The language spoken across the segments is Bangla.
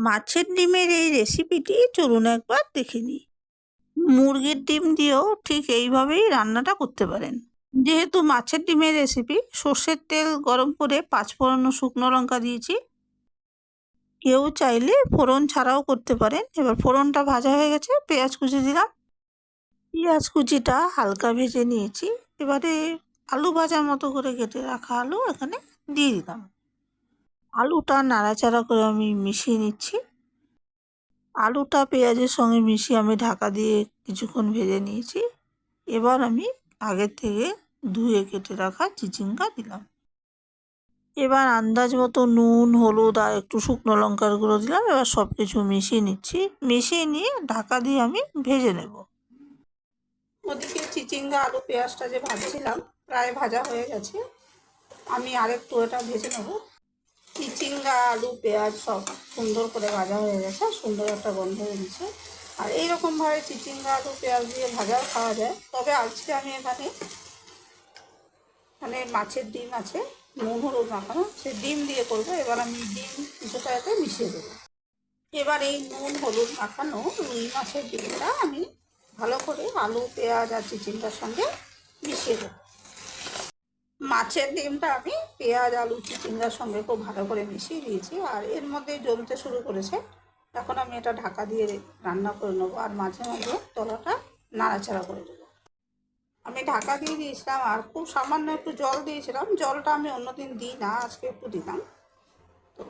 মাছের ডিমের এই রেসিপিটি চলুন একবার দেখে নিই। মুরগির ডিম দিয়েও ঠিক এইভাবেই রান্নাটা করতে পারেন। যেহেতু মাছের ডিমের রেসিপি সর্ষের তেল গরম করে পাঁচ ফোড়ন ও শুকনো লঙ্কা দিয়েছি। কেউ চাইলে ফোড়ন ছাড়াও করতে পারেন। এবার ফোড়নটা ভাজা হয়ে গেছে, পেঁয়াজ কুচি দিলাম। পেঁয়াজ কুচিটা হালকা ভেজে নিয়েছি। এবারে আলু ভাজার মতো করে কেটে রাখা আলু এখানে দিয়ে দিলাম। আলুটা নাড়াচাড়া করে আমি মিশিয়ে নিচ্ছি। আলুটা পেঁয়াজের সঙ্গে মিশিয়ে আমি ঢাকা দিয়ে কিছুক্ষণ ভেজে নিয়েছি। এবার আমি আগের থেকে ধুয়ে কেটে রাখা চিচিঙ্গা দিলাম। এবার আন্দাজ মতো নুন, হলুদ আর একটু শুকনো লঙ্কার গুঁড়ো দিলাম। এবার সব কিছু মিশিয়ে নিচ্ছি। মিশিয়ে নিয়ে ঢাকা দিয়ে আমি ভেজে নেব। ওদিকে চিচিঙ্গা, আলু, পেঁয়াজটা যে ভাজছিলাম, প্রায় ভাজা হয়ে গেছে। আমি আরেকটু এটা ভেজে নেব। চিচিঙ্গা আলু, পেঁয়াজ সব সুন্দর করে ভাজা হয়ে গেছে, সুন্দর একটা গন্ধ বেরিয়েছে। আর এইরকমভাবে চিচিঙ্গা, আলু, পেঁয়াজ দিয়ে ভাজাও খাওয়া যায়। তবে আজকে আমি এখানে মানে মাছের ডিম আছে, নুন, হলুদ মাখানো সে ডিম দিয়ে করব। এবার আমি ডিম কিছুটা এতে মিশিয়ে দেবো। এবার এই নুন, হলুদ মাখানো রুই মাছের ডিমটা আমি ভালো করে আলু, পেঁয়াজ আর চিচিঙ্গার সঙ্গে মিশিয়ে দেবো। মাছের ডিমটা আমি পেঁয়াজ, আলু, চিচিঙ্গার সঙ্গে খুব ভালো করে মিশিয়ে দিয়েছি আর এর মধ্যে জ্বলতে শুরু করেছে। এখন আমি এটা ঢাকা দিয়ে রান্না করে নেব আর মাঝে মাঝে তলাটা নাড়াচাড়া করে দেবো আমি ঢাকা দিয়ে দিয়েছিলাম আর খুব সামান্য একটু জল দিয়েছিলাম। জলটা আমি অন্যদিন দিই না, আজকে একটু দিলাম। তো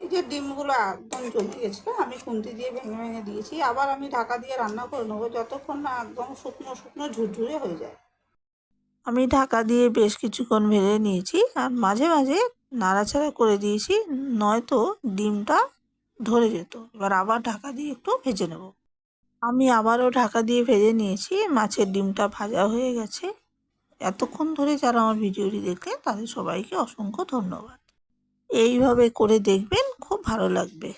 এই যে ডিমগুলো একদম জমে গেছিল আমি খুন্তি দিয়ে ভেঙে ভেঙে দিয়েছি। আবার আমি ঢাকা দিয়ে রান্না করে নেব, যতক্ষণ না একদম শুকনো শুকনো ঝুরঝুরে হয়ে যায়। আমি ঢাকা দিয়ে বেশ কিছুক্ষণ ভেজে নিয়েছি আর মাঝে মাঝে নাড়াচাড়া করে দিয়েছি, নয়তো ডিমটা ধরে যেত। এবার আবার ঢাকা দিয়ে একটু ভেজে নেব। আমি আবারও ঢাকা দিয়ে ভেজে নিয়েছি, মাছের ডিমটা ভাজা হয়ে গেছে। এতক্ষণ ধরে যারা আমার ভিডিওটি দেখলে তাদের সবাইকে অসংখ্য ধন্যবাদ। এইভাবে করে দেখবেন, খুব ভালো লাগবে।